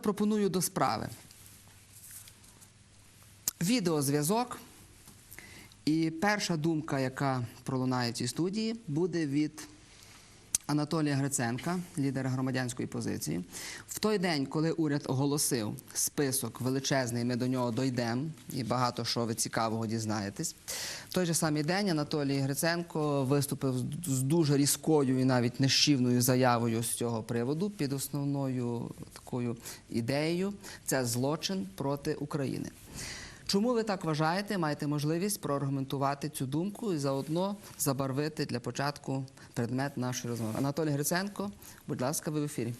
Пропоную до справи. Відеозв'язок. І перша думка, яка пролунає в цій студії, буде від Анатолія Гриценка, лідера громадянської позиції. В той день, коли уряд оголосив список величезний, ми до нього дійдемо і багато що ви цікавого дізнаєтесь. В той же самий день Анатолій Гриценко виступив з- дуже різкою і навіть нещівною заявою з цього приводу під основною такою ідеєю це злочин проти України. Чому ви так вважаєте? Маєте можливість проаргументувати цю думку і заодно забарвити для початку предмет нашої розмови. Анатолій Гриценко, будь ласка, ви в ефірі.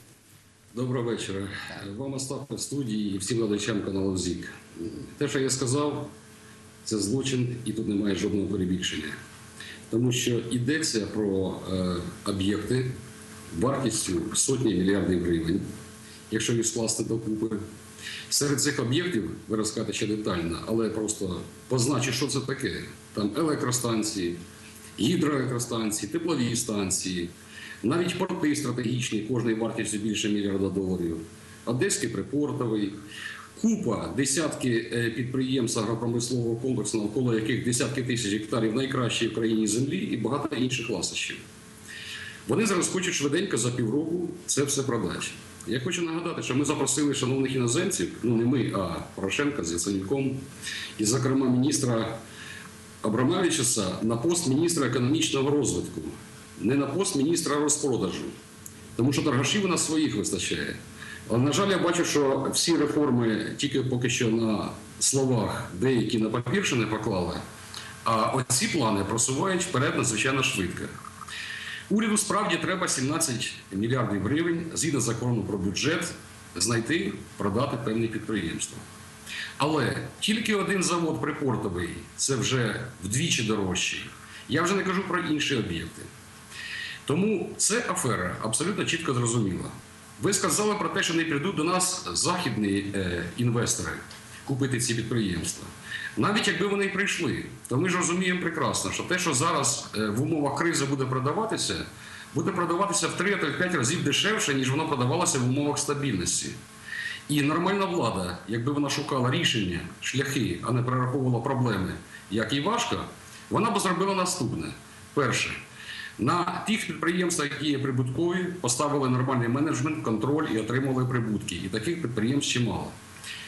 Доброго вечора. Вам Остап в студії і всім глядачам каналу ЗІК. Те, що я сказав, це злочин, і тут немає жодного перебільшення. Тому що йдеться про е, об'єкти вартістю сотні мільярдів гривень, якщо їх скласти докупи. Серед цих об'єктів ви розкажете ще детально, але просто позначу, що це таке. Там електростанції, гідроелектростанції, теплові станції, навіть порти стратегічні, кожний вартістю більше мільярда доларів, Одеський припортовий, купа, десятки е, підприємств агропромислового комплексу, навколо яких десятки тисяч гектарів найкращої в країні землі і багато інших ласощів. Вони зараз хочуть швиденько за півроку це все продати. Я хочу нагадати, що ми запросили шановних іноземців, ну не ми, а Порошенка з Яценюком, і, зокрема, міністра Абрамавичуса на пост міністра економічного розвитку, не на пост міністра розпродажу. Тому що торгашів у нас своїх вистачає. Але, на жаль, я бачу, що всі реформи тільки поки що на словах деякі на папір ще не поклали, а оці плани просувають вперед надзвичайно швидко. Уряду справді треба 17 мільярдів гривень згідно закону про бюджет знайти, продати певні підприємства. Але тільки один завод припортовий це вже вдвічі дорожчий. Я вже не кажу про інші об'єкти. Тому це афера абсолютно чітко зрозуміла. Ви сказали про те, що не прийдуть до нас західні е, інвестори купити ці підприємства. Навіть якби вони прийшли, то ми ж розуміємо прекрасно, що те, що зараз е, в умовах кризи буде продаватися, буде продаватися в 3 5 разів дешевше, ніж воно продавалося в умовах стабільності. І нормальна влада, якби вона шукала рішення, шляхи, а не перераховувала проблеми, як і важко, вона б зробила наступне: перше, на тих підприємствах, які є прибуткові, поставили нормальний менеджмент, контроль і отримали прибутки. І таких підприємств чимало.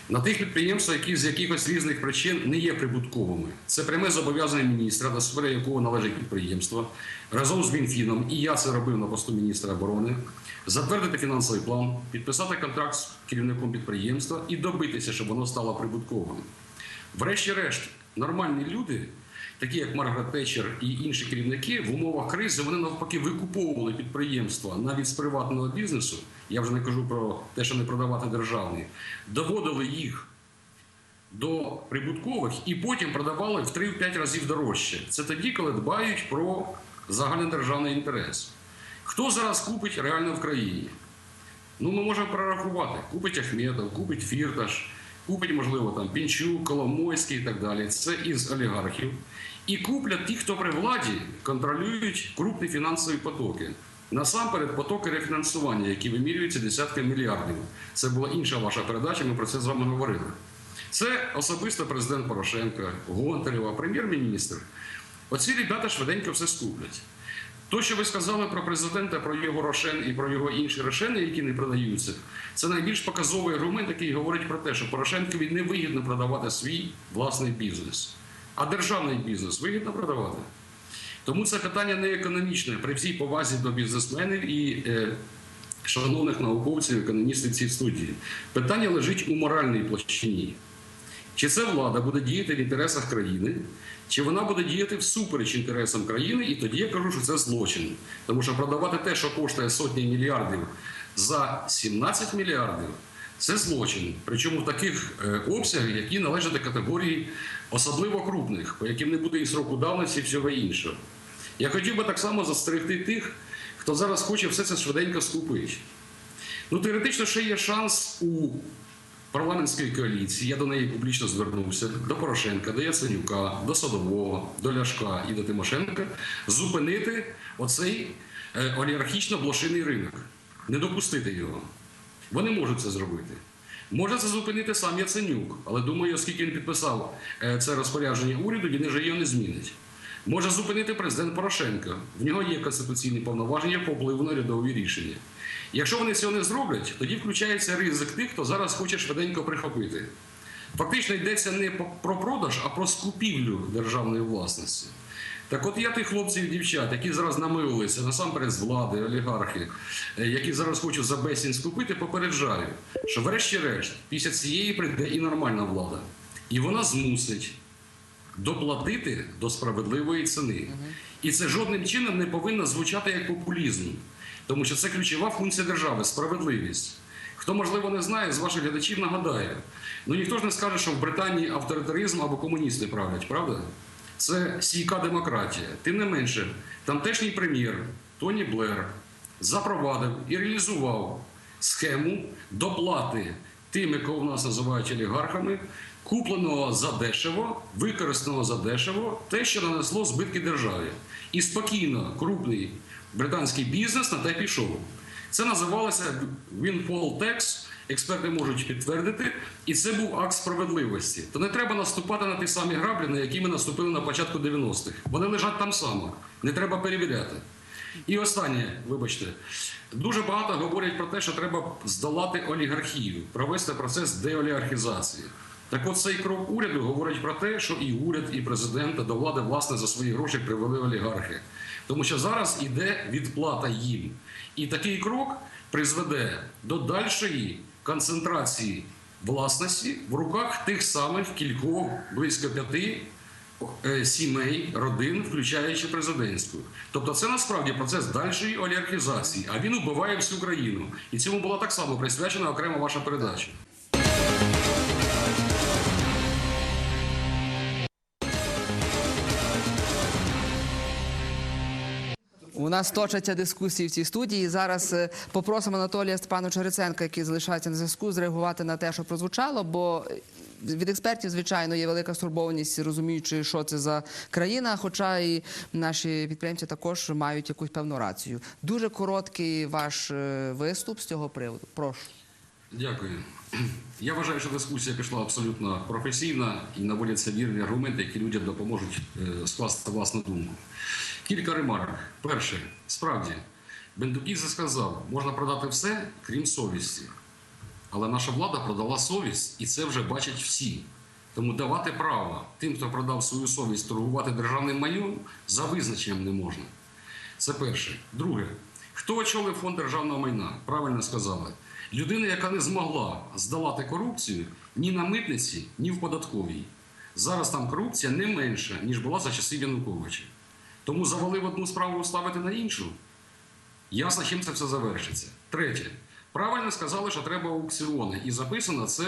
На тих підприємствах, які з якихось різних причин не є прибутковими, це пряме зобов'язання міністра, до сфери якого належить підприємство, разом з Мінфіном, і я це робив на посту міністра оборони, затвердити фінансовий план, підписати контракт з керівником підприємства і добитися, щоб воно стало прибутковим. Врешті-решт, нормальні люди, такі як Маргарет Тетчер і інші керівники, в умовах кризи вони навпаки викуповували підприємства навіть з приватного бізнесу. Я вже не кажу про те, що не продавати державний, доводили їх до прибуткових і потім продавали в 3-5 разів дорожче. Це тоді, коли дбають про загальнодержавний інтерес. Хто зараз купить реально в країні? Ну, ми можемо прорахувати. Купить Ахметов, купить Фірташ, купить, можливо, там Пінчук, Коломойський і так далі. Це із олігархів. І куплять ті, хто при владі контролюють крупні фінансові потоки. Насамперед, потоки рефінансування, які вимірюються десятками мільярдів. Це була інша ваша передача, ми про це з вами говорили. Це особисто президент Порошенко, Гонтарева, прем'єр-міністр. Оці ребята швиденько все скуплять. То, що ви сказали про президента, про його рошен і про його інші рошени, які не продаються, це найбільш показовий аргумент, який говорить про те, що Порошенкові не вигідно продавати свій власний бізнес, а державний бізнес вигідно продавати. Тому це питання не економічне при всій повазі до бізнесменів і е, шановних науковців, економістів цій студії. Питання лежить у моральній площині. Чи це влада буде діяти в інтересах країни, чи вона буде діяти всупереч інтересам країни, і тоді я кажу, що це злочин. Тому що продавати те, що коштує сотні мільярдів за 17 мільярдів, це злочин. Причому в таких е, обсягах, які належать до категорії особливо крупних, по яким не буде і сроку давності, і всього іншого. Я хотів би так само застерегти тих, хто зараз хоче все це швиденько скупити. Ну, теоретично ще є шанс у парламентської коаліції. Я до неї публічно звернувся до Порошенка, до Яценюка, до Садового, до Ляшка і до Тимошенка зупинити оцей е, олігархічно-блошиний ринок, не допустити його. Вони можуть це зробити. Може це зупинити сам Яценюк, але думаю, оскільки він підписав е, це розпорядження уряду, він вже його не змінить. Може зупинити президент Порошенко. В нього є конституційні повноваження по впливу на рядові рішення. Якщо вони цього не зроблять, тоді включається ризик тих, хто зараз хоче швиденько прихопити. Фактично йдеться не про продаж, а про скупівлю державної власності. Так от я тих хлопців і дівчат, які зараз намилилися насамперед з влади, олігархи, е, які зараз хочуть за безцінь скупити, попереджаю, що врешті-решт після цієї прийде і нормальна влада. І вона змусить доплатити до справедливої ціни. І це жодним чином не повинно звучати як популізм, тому що це ключова функція держави справедливість. Хто, можливо, не знає, з ваших глядачів нагадаю. Ну ніхто ж не скаже, що в Британії авторитаризм або комуністи правлять, правда? Це стійка демократія. Тим не менше, тамтешній прем'єр Тоні Блер запровадив і реалізував схему доплати тими, кого в нас називають олігархами, купленого за дешево, використаного за дешево, те, що нанесло збитки державі. І спокійно крупний британський бізнес на те пішов. Це називалося Windfall Tax, експерти можуть підтвердити, і це був акт справедливості. То не треба наступати на ті самі граблі, на які ми наступили на початку 90-х. Вони лежать там само, не треба перевіряти. І останнє, вибачте, дуже багато говорять про те, що треба здолати олігархію, провести процес деолігархізації. Так от цей крок уряду говорить про те, що і уряд, і президент до влади власне за свої гроші привели олігархи. Тому що зараз іде відплата їм. І такий крок призведе до дальшої концентрації власності в руках тих самих кількох близько п'яти е, сімей, родин, включаючи президентську. Тобто це насправді процес дальшої олігархізації, а він убиває всю країну. І цьому була так само присвячена окрема ваша передача. Нас точаться дискусії в цій студії. Зараз е, попросимо Анатолія Степановича Гриценка, який залишається на зв'язку, зреагувати на те, що прозвучало. Бо е, від експертів, звичайно, є велика стурбованість, розуміючи, що це за країна. Хоча і наші підприємці також мають якусь певну рацію. Дуже короткий ваш е, виступ з цього приводу. Прошу. Дякую. Я вважаю, що дискусія пішла абсолютно професійна і наводяться вірні аргументи, які людям допоможуть е, скласти власну думку. Кілька ремарок. Перше, справді, Бендукідзе сказав, можна продати все, крім совісті. Але наша влада продала совість, і це вже бачать всі. Тому давати право тим, хто продав свою совість торгувати державним майном, за визначенням не можна. Це перше. Друге, хто очолив фонд державного майна? Правильно сказали. Людина, яка не змогла здолати корупцію ні на митниці, ні в податковій. Зараз там корупція не менша, ніж була за часів Януковича. Тому завалив одну справу ставити на іншу. Ясно, чим це все завершиться. Третє. Правильно сказали, що треба аукціони. І записано це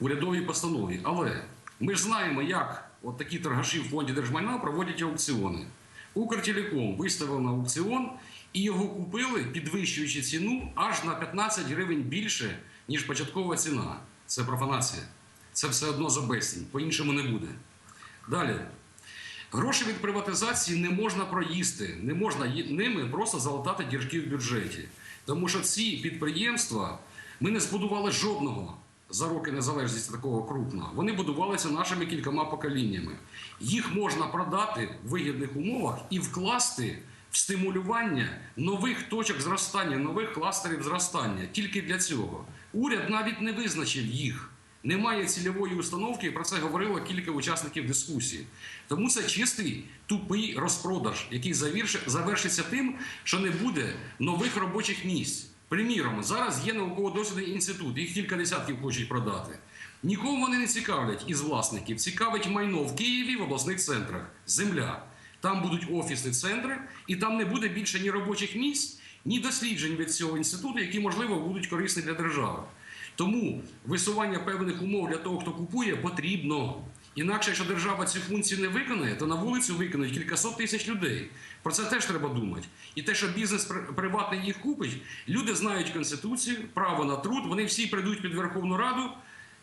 в урядовій постанові. Але ми ж знаємо, як от такі торгаші в фонді держмайна проводять аукціони. Укртелеком виставив на аукціон і його купили, підвищуючи ціну аж на 15 гривень більше, ніж початкова ціна. Це профанація. Це все одно за безцінь, по-іншому не буде. Далі. Гроші від приватизації не можна проїсти, не можна ними просто залатати дірки в бюджеті. Тому що ці підприємства ми не збудували жодного за роки незалежності такого крупного. Вони будувалися нашими кількома поколіннями. Їх можна продати в вигідних умовах і вкласти стимулювання нових точок зростання, нових кластерів зростання. Тільки для цього. Уряд навіть не визначив їх. Немає цільової установки, і про це говорило кілька учасників дискусії. Тому це чистий тупий розпродаж, який завершиться тим, що не буде нових робочих місць. Приміром, зараз є науково-дослідний інститут, їх кілька десятків хочуть продати. Нікого вони не цікавлять із власників. Цікавить майно в Києві в обласних центрах. Земля. Там будуть офісні центри, і там не буде більше ні робочих місць, ні досліджень від цього інституту, які, можливо, будуть корисні для держави. Тому висування певних умов для того, хто купує, потрібно. Інакше, якщо держава цю функцію не виконає, то на вулицю виконують кількасот тисяч людей. Про це теж треба думати. І те, що бізнес при- приватний їх купить, люди знають конституцію, право на труд. Вони всі прийдуть під Верховну Раду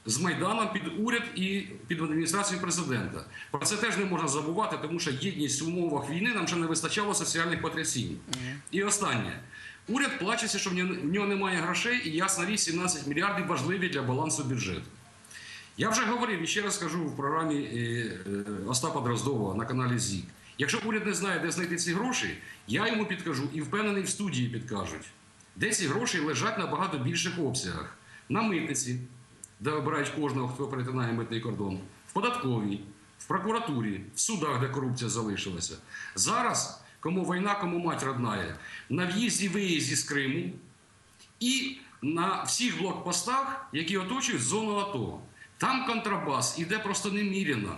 з майданом під уряд і під адміністрацію президента. Про це теж не можна забувати, тому що єдність в умовах війни нам ще не вистачало соціальних потрясінь. І останнє. Уряд плачеться, що в нього- немає грошей, і ясна річ 17 мільярдів важливі для балансу бюджету. Я вже говорив і ще раз скажу в програмі е, е, Остапа Дроздова на каналі ЗІК. Якщо уряд не знає, де знайти ці гроші, я йому підкажу і впевнений в студії підкажуть, де ці гроші лежать на багато більших обсягах. На митниці, де обирають кожного, хто перетинає митний кордон, в податковій, в прокуратурі, в судах, де корупція залишилася. Зараз кому війна, кому мать родная, на в'їзді виїзді з Криму і на всіх блокпостах, які оточують зону АТО. Там контрабас іде просто неміряно.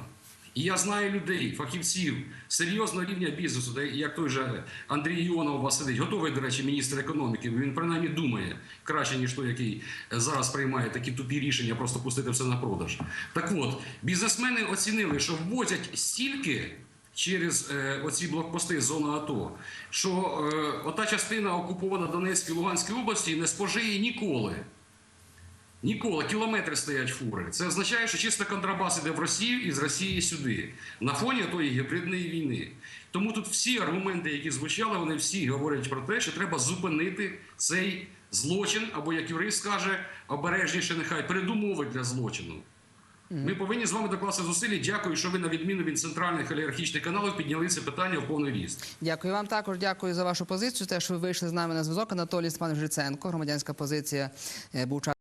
І я знаю людей, фахівців серйозного рівня бізнесу, де як той же Андрій Іонов у вас сидить, готовий, до речі, міністр економіки. Він принаймні думає краще, ніж той, який зараз приймає такі тупі рішення, просто пустити все на продаж. Так от, бізнесмени оцінили, що ввозять стільки через е, оці блокпости зони АТО, що е, ота частина окупована Донецької і Луганської області не спожиє ніколи. Ніколи кілометри стоять фури. Це означає, що чисто контрабас іде в Росію і з Росії сюди на фоні тої гібридної війни. Тому тут всі аргументи, які звучали, вони всі говорять про те, що треба зупинити цей злочин, або як юрист каже, обережніше нехай передумови для злочину. Ми повинні з вами докласти зусилля. Дякую, що ви на відміну від центральних олігархічних каналів підняли це питання в повний ріст. Дякую вам також. Дякую за вашу позицію. Те, що ви вийшли з нами на зв'язок. Анатолій Степанович Гриценко, громадянська позиція, е, був